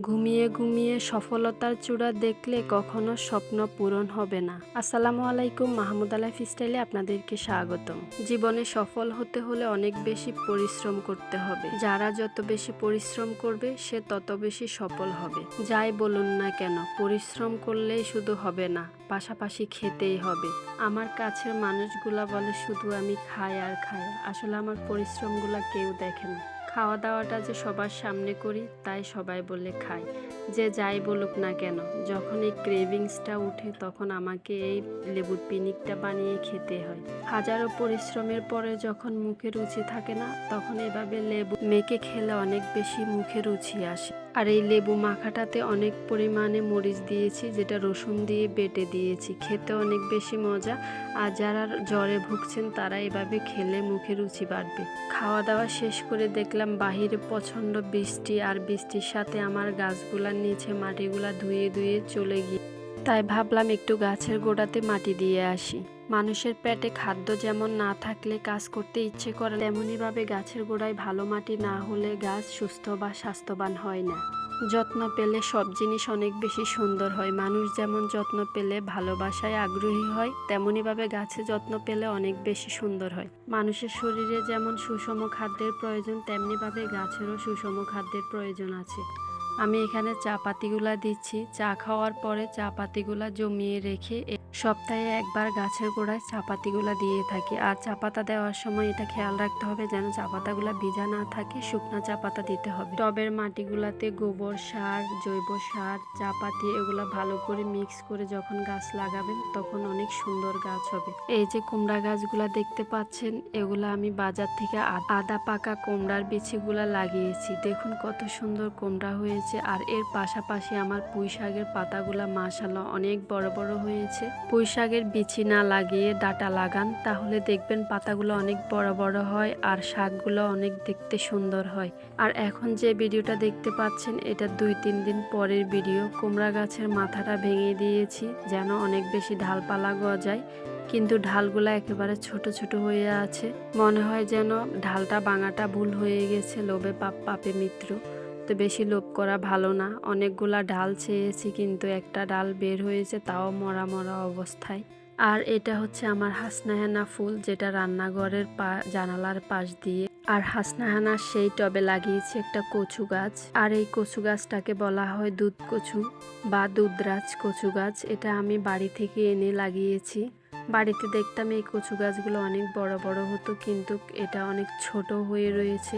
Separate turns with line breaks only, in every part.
ঘুমিয়ে ঘুমিয়ে সফলতার চূড়া দেখলে কখনো স্বপ্ন পূরণ হবে না। আসসালামু আলাইকুম, মাহমুদ আলাহ স্টাইলে আপনাদেরকে স্বাগতম। জীবনে সফল হতে হলে অনেক বেশি পরিশ্রম করতে হবে। যারা যত বেশি পরিশ্রম করবে, সে তত বেশি সফল হবে। যাই বলুন না কেন, পরিশ্রম করলেই শুধু হবে না, পাশাপাশি খেতেই হবে। আমার কাছের মানুষগুলা বলে, শুধু আমি খাই আর খাই। আসলে আমার পরিশ্রমগুলা কেউ দেখে না। খাওয়া দাওয়াটা যে সবার সামনে করি, তাই সবাই বলে খাই। যে যাই বলুক না কেন যখন এই ক্রেভিংসটা উঠে তখন আমাকে এই লেবুর পিনিকটা বানিয়ে খেতে হয়। হাজারো পরিশ্রমের পরে যখন মুখে রুচি থাকে না, তখন এভাবে লেবু মেখে খেলে অনেক বেশি মুখে রুচি আসে। আর এই লেবু মাখাটাতে অনেক পরিমাণে মরিচ দিয়েছি, যেটা রসুন দিয়ে বেটে দিয়েছি। খেতে অনেক বেশি মজা, আর যারা জ্বরে ভুগছেন তারা এভাবে খেলে মুখে রুচি বাড়বে। খাওয়া দাওয়া শেষ করে দেখলাম বাহিরে প্রচণ্ড বৃষ্টি, আর বৃষ্টির সাথে আমার গাছগুলার নিচে মাটিগুলা ধুয়ে ধুয়ে চলে গিয়ে তাই ভাবলাম একটু গাছের গোড়াতে মাটি দিয়ে আসি। মানুষের পেটে খাদ্য যেমন না থাকলে কাজ করতে ইচ্ছে করে তেমনইভাবে গাছের গোড়ায় ভালো মাটি না হলে গাছ সুস্থ বা স্বাস্থ্যবান হয় না। যত্ন পেলে সব জিনিস অনেক বেশি সুন্দর হয়। মানুষ যেমন যত্ন পেলে ভালোবাসায় আগ্রহী হয় তেমনইভাবে গাছে যত্ন পেলে অনেক বেশি সুন্দর হয়। মানুষের শরীরে যেমন সুষম খাদ্যের প্রয়োজন, তেমনিভাবে গাছেরও সুষম খাদ্যের প্রয়োজন আছে। আমি এখানে চা পাতিগুলা দিচ্ছি। চা খাওয়ার পরে চা পাতিগুলা জমিয়ে রেখে সপ্তাহে একবার গাছের গোড়ায় চা পাতিগুলা দিয়ে থাকি। আর চা পাতা দেওয়ার সময় এটা খেয়াল রাখতে হবে যেন চা পাতাগুলা ভিজা না থাকে, শুকনা চা পাতা দিতে হবে। টবের মাটিগুলাতে গোবর সার, জৈব সার চা পাতি এগুলা ভালো করে মিক্স করে যখন গাছ লাগাবেন তখন অনেক সুন্দর গাছ হবে। এই যে কুমড়া গাছগুলা দেখতে পাচ্ছেন, এগুলো আমি বাজার থেকে আদা পাকা কুমড়ার বিচিগুলা লাগিয়েছি। দেখুন কত সুন্দর কুমড়া হয়েছে। আর এর পাশাপাশি আমার পুঁই শাকের পাতাগুলা মাশাল্লাহ অনেক বড় বড় হয়েছে। পুঁই শাকের বিচি না লাগিয়ে ডাটা লাগান, তাহলে দেখবেন পাতাগুলো অনেক বড় বড় হয় আর শাকগুলো অনেক দেখতে সুন্দর হয়। আর এখন যে ভিডিওটা দেখতে পাচ্ছেন, এটা দুই তিন দিন পরের ভিডিও। কুমড়া গাছের মাথাটা ভেঙে দিয়েছি, যেন অনেক বেশি ঢালপালা গজায়, কিন্তু ঢালগুলা একেবারে ছোট ছোট হয়ে আছে। মনে হয় যেন ঢালটা বাঙাটা ভুল হয়ে গেছে, লোভে পাপ, পাপে মিত্র তো বেশি লোভ করা ভালো না। অনেকগুলা ডাল চেয়েছি কিন্তু একটা ডাল বের হয়েছে তাও মরা মরা অবস্থায়। আর এটা হচ্ছে আমার হাসনাহানা ফুল যেটা রান্নাঘরের পা, জানালার পাশ দিয়ে। আর হাসনাহানা সেই টবে লাগিয়েছি একটা কচু গাছ। আর এই কচু গাছটাকে বলা হয় দুধ কচু বা দুধরাজ কচু গাছ। এটা আমি বাড়ি থেকে এনে লাগিয়েছি। বাড়িতে দেখতাম এই কচু গাছগুলো অনেক বড় বড় হতো কিন্তু এটা অনেক ছোট হয়ে রয়েছে।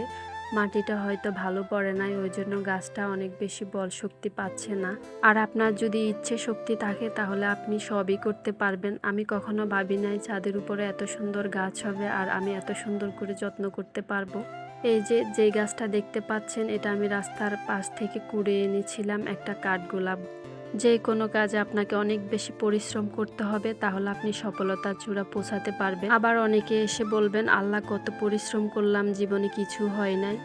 মাটিটা হয়তো ভালো পড়ে নাই ওই জন্য গাছটা অনেক বেশি বল শক্তি পাচ্ছে না। আর আপনার যদি ইচ্ছে শক্তি থাকে, তাহলে আপনি সবই করতে পারবেন। আমি কখনো ভাবি নাই ছাদের উপরে এত সুন্দর গাছ হবে আর আমি এত সুন্দর করে যত্ন করতে পারব। এই যে যে গাছটা দেখতে পাচ্ছেন, এটা আমি রাস্তার পাশ থেকে কুড়ে এনেছিলাম একটা কাঠগোলাপ। যে কোনো কাজে আপনাকে অনেক বেশি পরিশ্রম করতে হবে, তাহলে আপনি সফলতার চূড়া পৌঁছাতে পারবেন। আবার অনেকে এসে বলবেন, আল্লাহ, কত পরিশ্রম করলাম, জীবনে কিছু হয় নাই।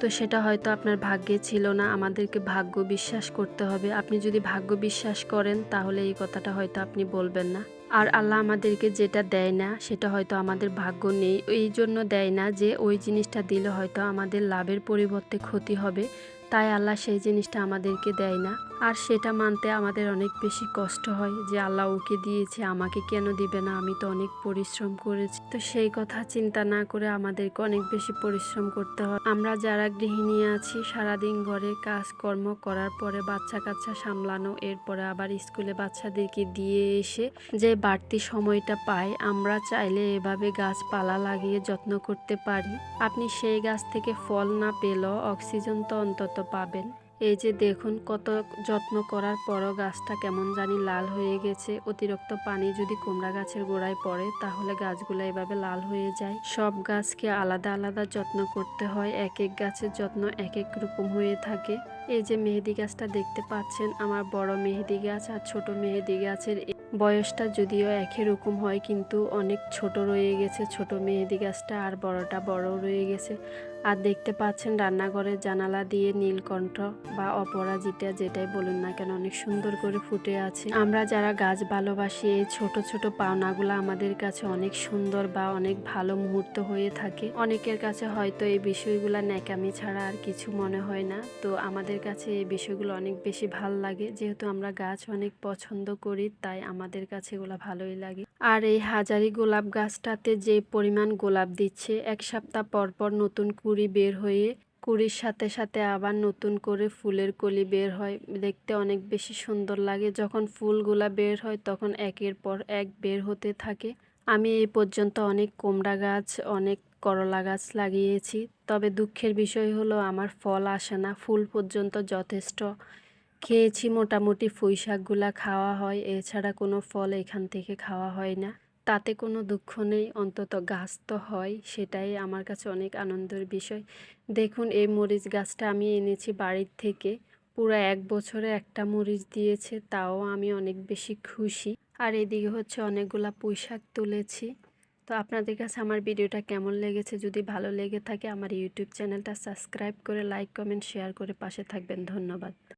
তো সেটা হয়তো আপনার ভাগ্যে ছিল না। আমাদেরকে ভাগ্য বিশ্বাস করতে হবে। আপনি যদি ভাগ্য বিশ্বাস করেন, তাহলে এই কথাটা হয়তো আপনি বলবেন না। আর আল্লাহ আমাদেরকে যেটা দেয় না, সেটা হয়তো আমাদের ভাগ্য নেই। এই জন্য দেয় না যে, ওই জিনিসটা দিলে হয়তো আমাদের লাভের পরিবর্তে ক্ষতি হবে। তাই আল্লাহ সেই জিনিসটা আমাদেরকে দেয় না। আর সেটা মানতে আমাদের অনেক বেশি কষ্ট হয় যে আল্লাহ ওকে দিয়েছে, আমাকে কেন দিবে না? আমি তো অনেক পরিশ্রম করেছি। তো সেই কথা চিন্তা না করে আমাদেরকে অনেক বেশি পরিশ্রম করতে হয়। আমরা যারা গৃহিণী আছি, সারাদিন ঘরে কাজকর্ম করার পরে বাচ্চা কাচ্চা সামলানো, এরপরে আবার স্কুলে বাচ্চাদেরকে দিয়ে এসে যে বাড়তি সময়টা পাই আমরা চাইলে এভাবে গাছপালা লাগিয়ে যত্ন করতে পারি। আপনি সেই গাছ থেকে ফল না পেলেও অক্সিজেন তো অন্তত পাবেন। এই যে দেখুন, কত যত্ন করার পরও গাছটা কেমন জানি লাল হয়ে গেছে। অতিরিক্ত পানি যদি কুমড়া গাছের গোড়ায় পড়ে, তাহলে গাছগুলো এভাবে লাল হয়ে যায়। সব গাছকে আলাদা আলাদা যত্ন করতে হয়। এক এক গাছের যত্ন এক এক রকম হয়ে থাকে। এই যে মেহেদি গাছটা দেখতে পাচ্ছেন, আমার বড় মেহেদি গাছ আর ছোট মেহেদি গাছের বয়সটা যদিও একই রকম হয়, কিন্তু অনেক ছোট রয়ে গেছে। ছোট মেহেদি গাছটা আর বড়টা বড় রয়ে গেছে। আর দেখতে পাচ্ছেন রান্নাঘরের জানালা দিয়ে নীলকণ্ঠ বা অপরাজিতা যেটাই বলুন না কেন, অনেক সুন্দর করে ফুটে আছে। আমরা যারা গাছ ভালোবাসি, এই ছোট ছোট পাওনাগুলো আমাদের কাছে অনেক সুন্দর বা অনেক ভালো মুহূর্ত হয়ে থাকে। অনেকের কাছে হয়তো এই বিষয়গুলো ন্যাকামি ছাড়া আর কিছু মনে হয় না। তো আমাদের কাছে এই বিষয়গুলো অনেক বেশি ভালো লাগে। যেহেতু আমরা গাছ অনেক পছন্দ করি, তাই আমাদের কাছে এগুলো ভালোই লাগে। আর এই হাজারি গোলাপ গাছটাতে যে পরিমাণ গোলাপ দিচ্ছে, এক সপ্তাহ পর পর নতুন কুড়ি বের হয়ে কুড়ির সাথে সাথে আবার নতুন করে ফুলের কলি বের হয়। দেখতে অনেক বেশি সুন্দর লাগে। যখন ফুলগুলা বের হয়, তখন একের পর এক বের হতে থাকে। আমি এই পর্যন্ত অনেক কুমড়া গাছ, অনেক করলা গাছ লাগিয়েছি। তবে দুঃখের বিষয় হলো, আমার ফল আসে না। ফুল পর্যন্ত যথেষ্ট। খেয়েছি, মোটামুটি পুঁই শাকগুলা খাওয়া হয়। এছাড়া কোনো ফল এখান থেকে খাওয়া হয় না। তাতে কোনো দুঃখ নেই, অন্তত গাছ তো হয়, সেটাই আমার কাছে অনেক আনন্দের বিষয়। দেখুন, এই মরিচ গাছটা আমি এনেছি বাড়ির থেকে। পুরো এক বছরে একটা মরিচ দিয়েছে, তাও আমি অনেক বেশি খুশি। আর এদিকে হচ্ছে অনেকগুলা পুঁই শাক তুলেছি। তো আপনাদের কাছে আমার ভিডিওটা কেমন লেগেছে? যদি ভালো লেগে থাকে, আমার ইউটিউব চ্যানেলটা সাবস্ক্রাইব করে, লাইক, কমেন্ট, শেয়ার করে পাশে থাকবেন। ধন্যবাদ।